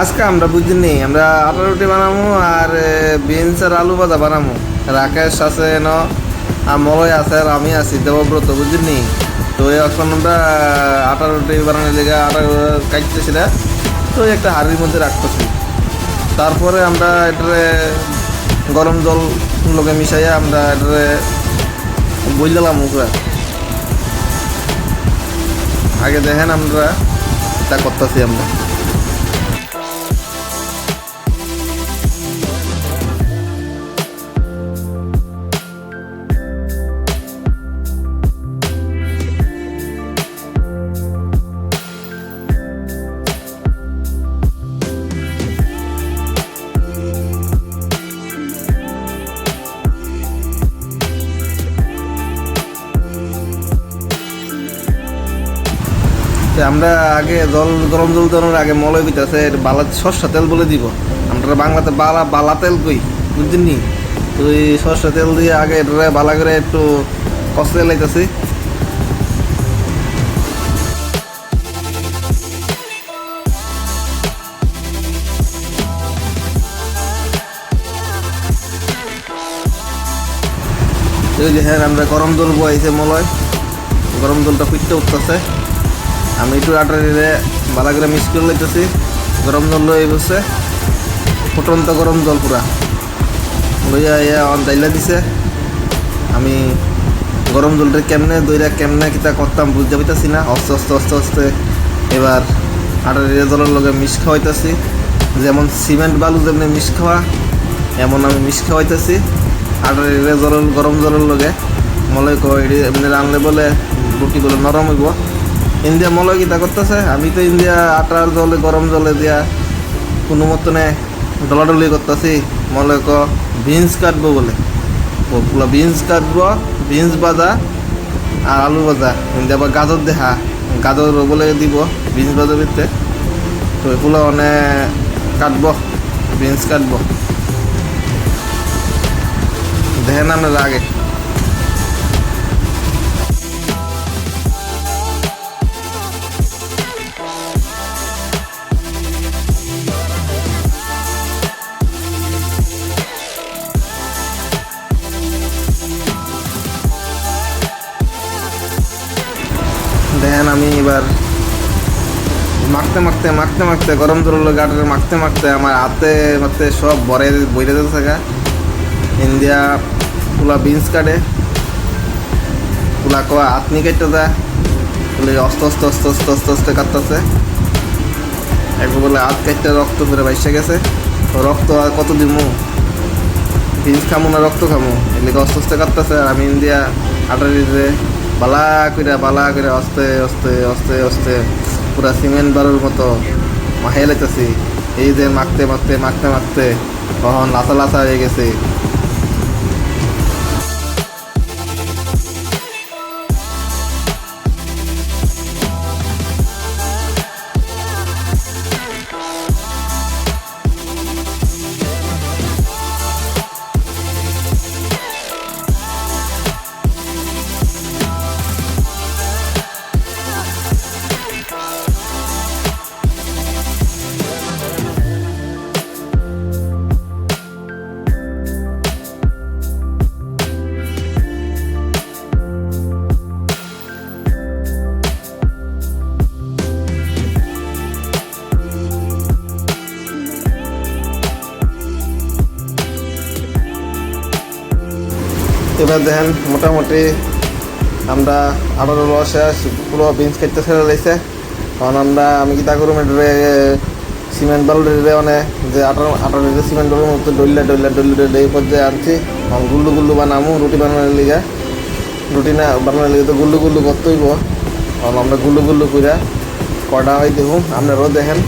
আজকে আমরা বুঝি বুঝিনি আমরা আটা রুটি বানাবো আর বিনস আর আলু ভাজা বানাবো রাকেশ আছে ন, আর মলয় আছে আর আমি আছি, দেবব্রত বুঝিনি তো এখন আমরা আটা রুটি বানানোর লেগে আটা কাটতেছি না, তো একটা হাড়ির মধ্যে রাখতেছি। তারপরে আমরা এটারে গরম জল লোকে মিশাইয়া আমরা এটারে বইলাম মুখে। আগে দেখেন আমরা তা করতেছি আমরা। আগে জল, গরম জল দেওয়ার আগে মলয় বিতাছে বালা সর্ষা তেল বলে দিব। আমরা বাংলাতে বালা বালা তেল কই নি তো এই সর্ষা তেল দিয়ে আগে বালা করে একটু কষতে লাইতেছি। এই যে হ্যাঁ আমরা গরম জল বয়াইছে মলয়। গরম জলটা ফুটতে উঠতেছে। আমি একটু আটা দিলে ভালো করে মিক্স করে লইতেছি। গরম জল লই বসে ফুটন্ত গরম জল পুরা। লইয়া ইয়া দাইলা দিছে। আমি গরম জলটা কেমনে দইরা কেমনে কিতা করতাম বুঝতে পাইতাছি না। আস্তে আস্তে আস্তে আস্তে এবার আটা দিলে জলের লগে মিক্স খাওয়াইতেছি। যেমন সিমেন্ট বালু যেমনি মিক্স খাওয়া, এমন আমি মিক্স খাওয়াইতেছি। আটা দিলে জলের গরম জলের লগে। মলে কয় এমনি রানলে বলে রুটিগুলো নরম হইব। ইন্ডিয়া মলয় কিতা করতেছে? আমি তো ইন্ডিয়া আটার জলে, গরম জলে দিয়া কোনো মতনে ডলাডলি করতেছি। মলে ক, বিনস কাটবো বলে। পুরো বিনস কাটবো, বিনস ভাজা আর আলু ভাজা ইন্ডিয়া আবার গাজর দেখা গাজর বলে দিব, বিনস ভাজা ভিতরে তো এগুলো অনেক কাটবো, বিনস কাটবো। দেখেন আপনারা আগে আমি এবার মাখতে মাখতে মাখতে মাখতে, গরম জল গাটের মাখতে মাখতে আমার হাতে মাখতে সব বরে বইরে যেতে থাকা ইন্ডিয়া পুলা বিনস কাটে। পুলা কয়া আতনি কেটে দেয়। বলে অস্ত অস্ত অস্ত অস্ত অস্ত কাটতেছে। একবার বলে হাত কাটতে রক্ত করে বাইসে গেছে। রক্ত আর কত দিমু? বিনস খামু না রক্ত খামু? এদিকে অস্ত, অস্তে কাটতেছে। আর আমি ইন্ডিয়া আটা দিতে বালা কইরা, বালা করে আস্তে আস্তে আস্তে আস্তে পুরা সিমেন্ট বালুর মতো মাহে লাইতেছি। এই যে মাখতে মাখতে মাখতে মাখতে কখন লাসা লাসা হয়ে গেছে। এবার দেখেন, মোটামুটি আমরা আঠারো রসে পুরো বিনস কাটতে ছেড়ে লাইছে কারণ আমরা, আমি কি তা করুম সিমেন্ট বালু রে মানে যে আঠারো আঠারো যে সিমেন্ট বালুর মতো ডইলা ডইলা ডইলা ডইলা এই পর্যায়ে আনছি। এখন গুল্লু গুল্লু বানামু, রুটি বানানোর লিগে। রুটি না, বানানোর লিগে তো গুল্লু গুল্লু করতে হইব কারণ আমরা গুল্লু গুল্লু কইরা কটা হয় দেখুন, আপনারাও দেখেন।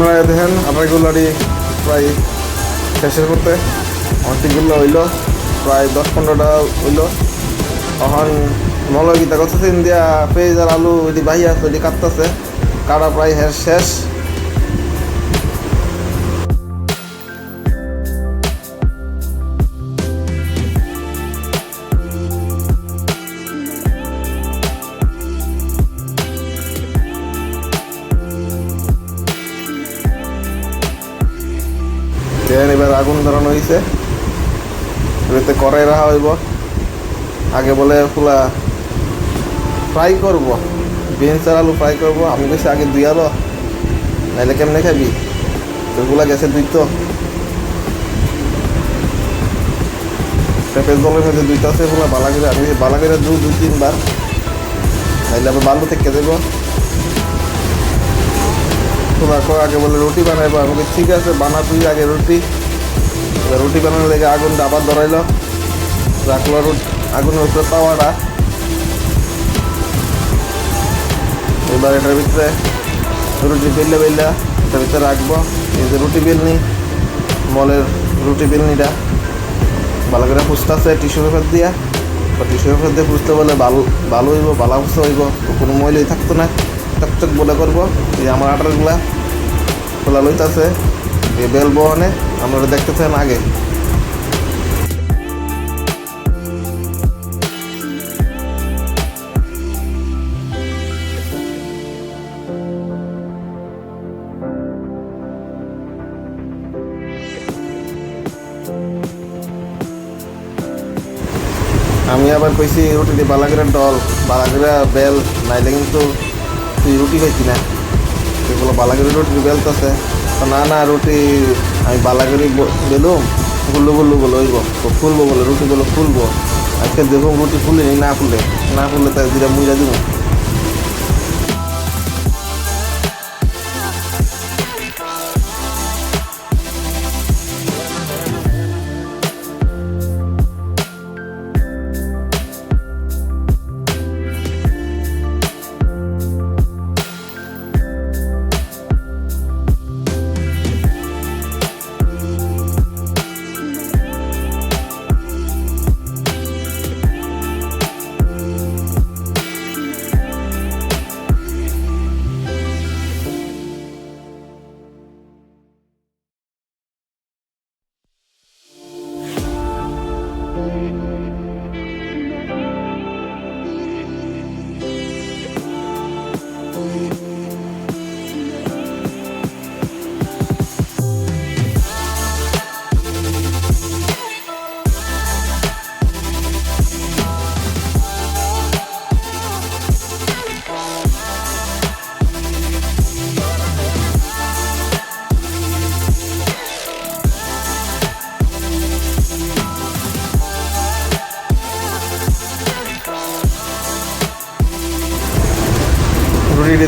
আমরা দেখেন আড়াইগুলারই প্রায় শেষের করতে অনেকগুলো হইল, প্রায় দশ পনেরোটা হইল। তখন মলগীতা কতদিন দিয়া পেঁয়াজ আর আলু ওইটি বাহি আছে ওইটি কাটতেছে, কাটা প্রায় শেষ। দেখেন এবার আগুন ধরানো হয়েছে এবারে কড়াই রাখা হইব। আগে বলে পুলা ফ্রাই করব। বিনস আর আলু ফ্রাই করব। আমি বেশি আগে দুই আলো, নাইলে কেমনে খাবি? তোরগুলা গেছে দুই তো। পেঁপের জলের মধ্যে দুইটা আছে পুলা বালা করে, আমি বালা করে দু দুই তিনবার। নাইলে আবার বালু থেকে দেবো। কো আগে বলে রুটি বানাইবো, আমি ঠিক আছে, বানা তুই আগে রুটি। রুটি বানানোর লেগে আগুনটা আবার ধরাইলো। রাখল রুটি আগুনের উপরে তাওয়াটা এবার এটার ভিতরে রুটি বেললে বেললে এটার ভিতরে রাখব। এই যে রুটি বেলনি, মলের রুটি বেলনিটা, ভালো করে ফুসতেছে টিস্যু পেপার দিয়া। টিস্যু পেপার দিয়ে ফুসতে বলে ভালো ভালো হইব, ভালো ফুসতে হইব, কোনো ময়লাই থাকতো না। চকচক বলে করব। এই আমার আটারগুলা খোলা লইতাছে। এই বেল বহনে আপনারা দেখতেছেন আগে। আমি আবার কইছি রুটি দিয়ে বালাগিরা ডল বালাগিরা বেল নাইলে কিন্তু তুই রুটি খাইছি না? সেগুলো বালাগিরি রুটি বেলতেছে তো না না, রুটি আমি বালাগিরি বেলুম গুল্লু গুল্লু বলে ওইব তো ফুলবো বলে, রুটি বলে ফুলবো। আজকে দেখুন রুটি ফুলিনি, না ফুলে। না ফুললে তাই দিলে মুইরা দিব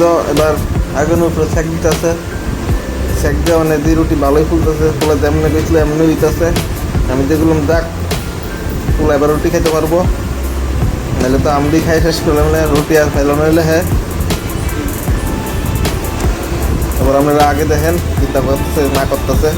তো এবার আগুনের উপরে সেক দিতেছে। সেক দিয়ে মানে দুই রুটি ভালোই ফুলতেছে ফুলে যেমনি গেছিল এমনি হইতেছে। আমি দেখলাম দেখ ফুল এবার রুটি খেতে পারব। নাহলে তো আমি খাই শেষ করলাম না, রুটি আর খাইলাম নাহলে হ্যাঁ তারপর আপনারা আগে দেখেন চিন্তা করতেছে, না করতেছে।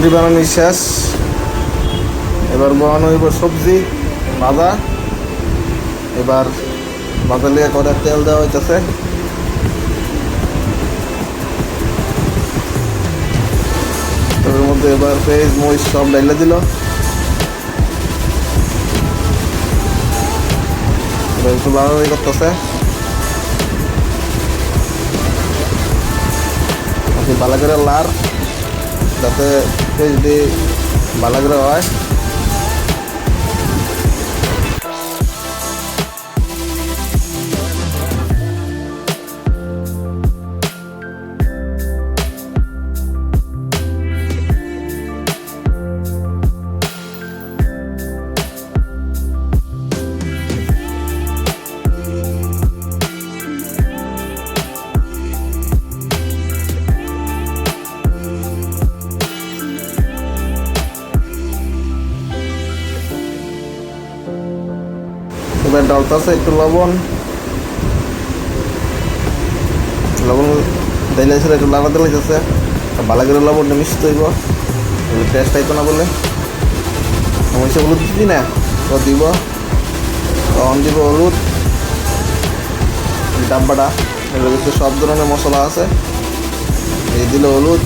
রুটি বানানো শেষ। এবার বানানো হইব সবজি, ভাজা। এবার ভাজা লিয়ে করে তেল দেওয়া হইতেছে? এর মধ্যে এবার পেঁয়াজ, মরিচ সব ডাইলে দিল। একটু বাড়াবাড়ি করতেছে। ভালো করে লার যাতে দিয়ে ভালো করে হয়। ডালতাছে, একটু লবণ। লবণ দিলে একটু লাড়া দিলে যাচ্ছে। ভালো করে লবণটা মিশতে হইব। টেস্ট আইতো না বলে। আমি সে হলুদ দিবি না? ও দিব। তখন দিব হলুদ। ডাব্বাটা। এর ভিতরে সব ধরনের মশলা আছে। এই দিল হলুদ।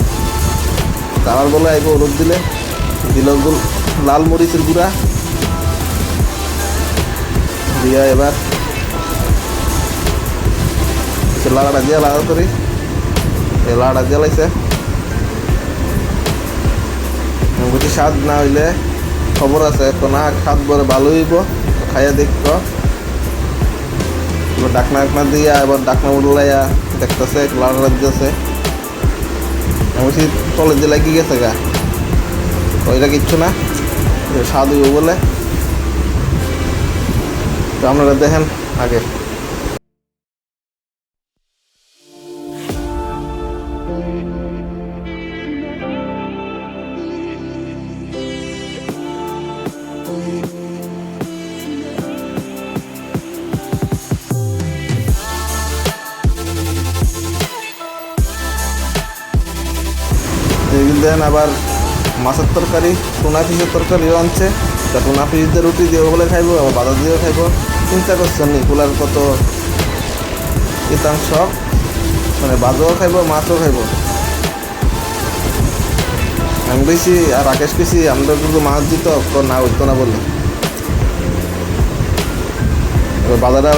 কালার বলে আইব হলুদ দিলে। দিল লাল মরিচের গুঁড়া। দিয়া এবার। লাড়াটা দিয়া লাড়া করি। এই লাড়াটা জ্বালাইছে বুঝি স্বাদ না হইলে খবর আছে, তো না, স্বাদ বলে ভালো হইব খাইয়া দেখব এবার ডাকনা ডাকনা দিয়া, এবার ডাকনা উড়লাইয়া দেখতেছে দিতেছে। আমি বলছি তলে দিয়ে লাগিয়ে গেছে গা? ওইটা কিচ্ছু না, স্বাদ হইব বলে। তো আপনারা দেখেন আগে। দেন আবার মাছের তরকারি, টুনা ফিশের তরকারিও আনছে। তা টুনা ফিশ দিয়ে রুটি দিয়ে বলে খাইবো, আবার বাজার দিয়েও খাইবো। চিন্তা করছেন নি? কুলার কত শতাংশ মানে বাজারও খাইবো, মাছও খাইবো। আমি বেশি আর রাকেশ বেশি আমরা কিন্তু মাছ দিত না হইতো না বলে এবার বাজারে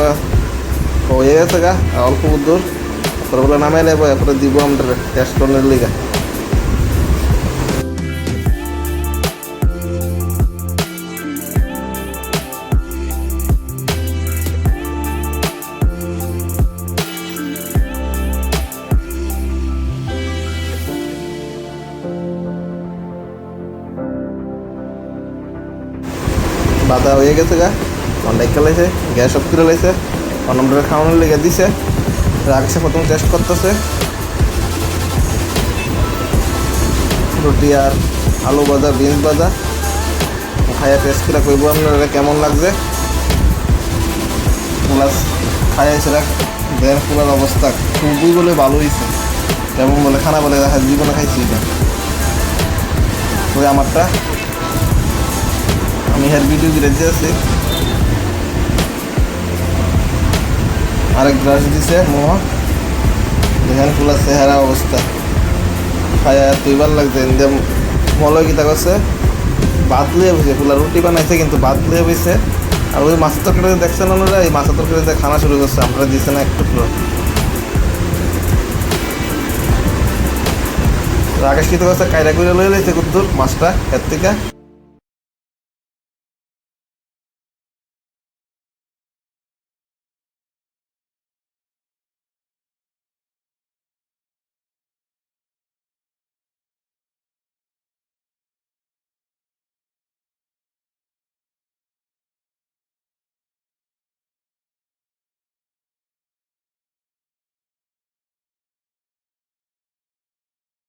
হয়ে গেছে গা, অল্প দূর। তারপরে নামাই নেব, এরপরে দিব আমরা টেস্ট করার লিগা। গেছে গা। অনেক খেলাইছে, গ্যাস সব করে লাইছে। অনম্বরে খাওয়ানোর লেগে দিছে। রাখছে প্রথম টেস্ট করতেছে। রুটি আর আলু ভাজা, বিনস ভাজা। খাইয়া টেস্ট করে কইব আপনারা কেমন লাগছে। প্লাস খাইয়া সেটা দেড় পুরার অবস্থা খুবই বলে ভালো হয়েছে কেমন বলে খানা বলে, দেখা জীবনে খাইছি এটা। ওই আমারটা। আমি হের ভিডিও দিতে আছি? আরেক গ্লাস দিছে, মোহ। দেখেন ফুলার চেহারা অবস্থা। খায়া তুইবার লাগছে যে মলয় কিতা করছে ভাত লিয়ে বসে ফুলার রুটি বানাইছে, কিন্তু ভাত লিয়ে বসে আর ওই মাছের তরকারি দেখছেন ওনারা এই মাছের তরকারিতে খানা শুরু করছে, আমরা দিছে না একটু পুরো রাকেশ কিতা করছে কায়রা করে লয়ে লাইছে কুদ্দুর মাছটা, এর থেকে।